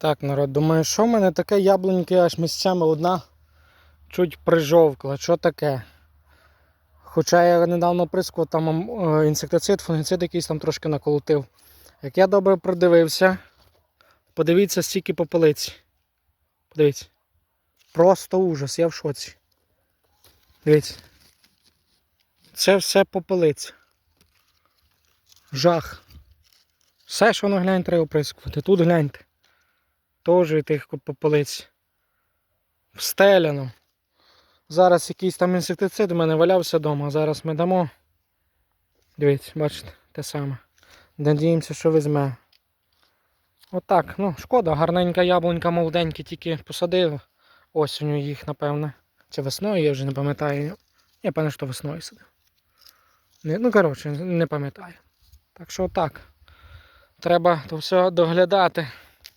Так, народ, думаю, що в мене таке яблуньки аж місцями одна чуть прижовкла. Що таке? Хоча я недавно прискував там е, інсектицид, фунгіцид якийсь там трошки наколотив. Як я добре продивився, подивіться стільки попелиці. Подивіться. Просто ужас, я в шоці. Дивіться. Це все попелиця. Жах. Все, що воно глянь, треба оприскувати. Тут гляньте. Теж від тих попелиць. Встеляно. Зараз якийсь там інсектицид у мене валявся вдома. Зараз ми дамо. Дивіться, бачите, те саме. Надіємося, що візьме. Отак. Ну, шкода, гарненька яблунька, молоденькі, тільки посадив. Осінню їх, напевне. Чи весною, я вже не пам'ятаю. Я певно, що весною садив. Не, ну, коротше, не пам'ятаю. Так що так. Треба то все доглядати.